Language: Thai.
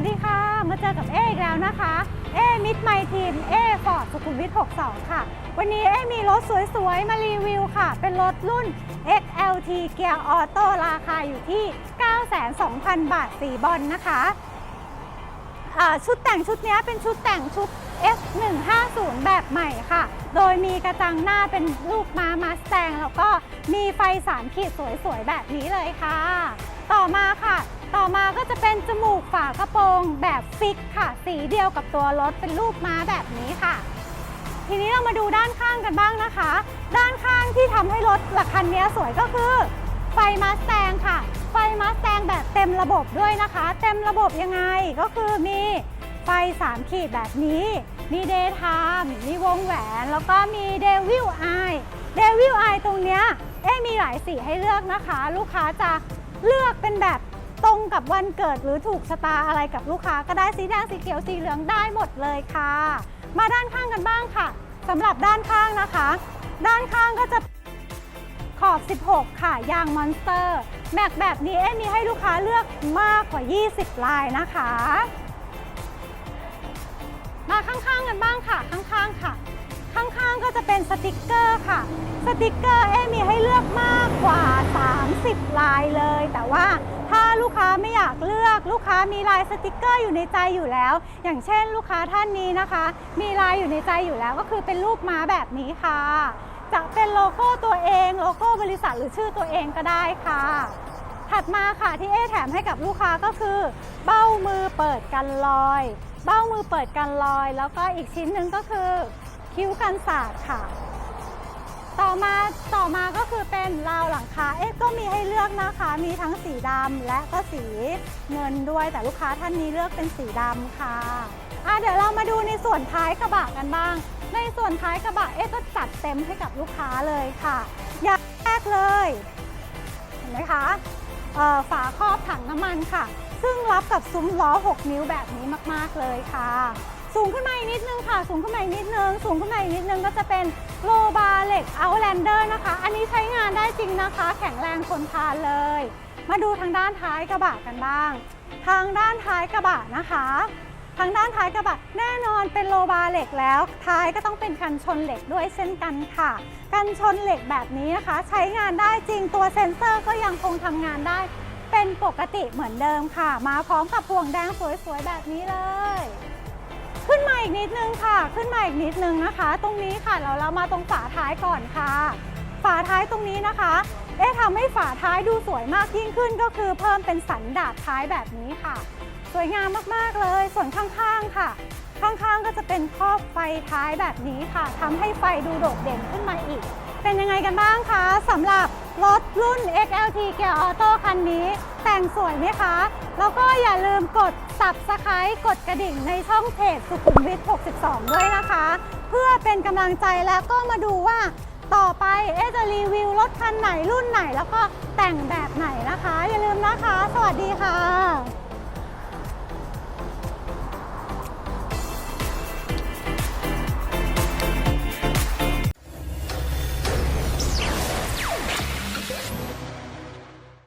วัสดีค่ะ มาเจอกับเอ๊อีกแล้วนะคะ เอ๊มิดไมทีมเอ๊ฟอร์ดสุขุมวิท 62 ค่ะ วันนี้เอ๊มีรถสวยๆ มารีวิวค่ะ เป็นรถรุ่น XLT เกียร์ออโต้ราคาอยู่ที่ 902,000 บาทสีบอลนะคะชุดแต่งชุดนี้เป็นชุดแต่งชุด F150 แบบใหม่ค่ะ โดยมีกระจังหน้าเป็นรูปม้ามาสแตงแล้วก็มีไฟสามขีดสวยๆ แบบนี้เลยค่ะ ต่อมาค่ะ ต่อมาก็จะเป็นจมูกฝากระโปรงแบบฟิกค่ะ สีเดียวกับตัวรถเป็นรูปม้าแบบนี้ค่ะ ทีนี้เรามาดูด้านข้างกันบ้างนะคะ ด้านข้างที่ทำให้รถหลักคันนี้สวยก็คือ ไฟมาสแตงค่ะ ไฟมาสแตงแบบเต็มระบบด้วยนะคะ เต็มระบบยังไงก็คือมีไฟ 3 ขีดแบบนี้ มีเดย์ไทม์มีวงแหวน แล้วก็มีเดวิลไอเดวิลไอตรงเนี้ยเอ๊มีหลายสีให้เลือกนะคะ ลูกค้าจะเลือกเป็นแบบ รงกับวันเกิดหรือถูกชะตาอะไรกับลูกค้าก็ได้สีแดงสีเขียวสีเหลืองได้หมดเลยค่ะ มาด้านข้างกันบ้างค่ะสำหรับด้านข้างนะคะ ด้านข้างก็จะขอบ 16 ค่ะ ยางมอนสเตอร์ แม็กแบบนี้เอ๊มีให้ลูกค้าเลือกมากกว่า 20 ลายนะคะ มาข้างๆกันบ้างค่ะ ข้างๆค่ะ ข้างๆก็จะเป็นสติกเกอร์ค่ะ สติกเกอร์เอ๊มีให้เลือกมากกว่า 30 ลายเลย แต่ว่า ถ้าลูกค้าไม่อยากเลือก ลูกค้ามีลายสติกเกอร์อยู่ในใจอยู่แล้ว อย่างเช่น ลูกค้าท่านนี้นะคะ มีลายอยู่ในใจอยู่แล้ว ก็คือเป็นรูปม้าแบบนี้ค่ะ จะเป็นโลโก้ตัวเอง โลโก้บริษัทหรือชื่อตัวเองก็ได้ค่ะ ถัดมาค่ะที่เอแถมให้กับลูกค้าก็คือ เบ้ามือเปิดกันลอย เบ้ามือเปิดกันลอย แล้วก็อีกชิ้นหนึ่งก็คือ คิ้วกันศาสตร์ค่ะ ต่อมาต่อมาก็คือเป็นราวหลังคาเอ๊ะก็มีให้เลือกนะคะ มีทั้งสีดำและก็สีเงินด้วย แต่ลูกค้าท่านนี้เลือกเป็นสีดำค่ะอะเดี๋ยวเรามาดูในส่วนท้ายกระบะกันบ้าง ในส่วนท้ายกระบะเอ๊ะก็จัดเต็มให้กับลูกค้าเลยค่ะ อย่างแรกเลยเห็นไหมคะฝาครอบถังน้ำมันค่ะ ซึ่งรับกับซุ้มล้อ 6 นิ้วแบบนี้มาก ๆ เลยค่ะ สูงขึ้นมาอีกนิดนึงค่ะ สูงขึ้นมาอีกนิดนึง สูงขึ้นมาอีกนิดนึงก็จะเป็นโลบาเหล็กเอาแลนเดอร์นะคะ อันนี้ใช้งานได้จริงนะคะ แข็งแรงทนทานเลย มาดูทางด้านท้ายกระบะกันบ้าง ทางด้านท้ายกระบะนะคะ ทางด้านท้ายกระบะแน่นอนเป็นโลบาเหล็กแล้ว ท้ายก็ต้องเป็นกันชนเหล็กด้วยเช่นกันค่ะ กันชนเหล็กแบบนี้นะคะ ใช้งานได้จริงตัวเซ็นเซอร์ก็ยังคงทำงานได้เป็นปกติเหมือนเดิมค่ะ มาพร้อมกับพวงแดงสวยๆแบบนี้เลย ขึ้นมาอีกนิดนึงค่ะ ขึ้นมาอีกนิดนึงนะคะ ตรงนี้ค่ะเราเรามาตรงฝาท้ายก่อนค่ะ ฝาท้ายตรงนี้นะคะ เอ๊ะทำให้ฝาท้ายดูสวยมากยิ่งขึ้นก็คือเพิ่มเป็นสันดาบท้ายแบบนี้ค่ะ สวยงามมากๆเลย ส่วนข้างๆค่ะ ข้างๆก็จะเป็นครอบไฟท้ายแบบนี้ค่ะทำให้ไฟดูโดดเด่นขึ้นมาอีก เป็นยังไงกันบ้างคะสำหรับ รถรุ่น XLT เกียร์ออโต้คันนี้ แต่งสวยไหมคะ แล้วก็อย่าลืมกด Subscribe กดกระดิ่งในช่องเพจสุขุมวิท 62 ด้วยนะคะ เพื่อเป็นกำลังใจแล้วก็มาดูว่า ต่อไปเอจะรีวิวรถคันไหนรุ่นไหน แล้วก็แต่งแบบไหนนะคะ อย่าลืมนะคะ สวัสดีค่ะ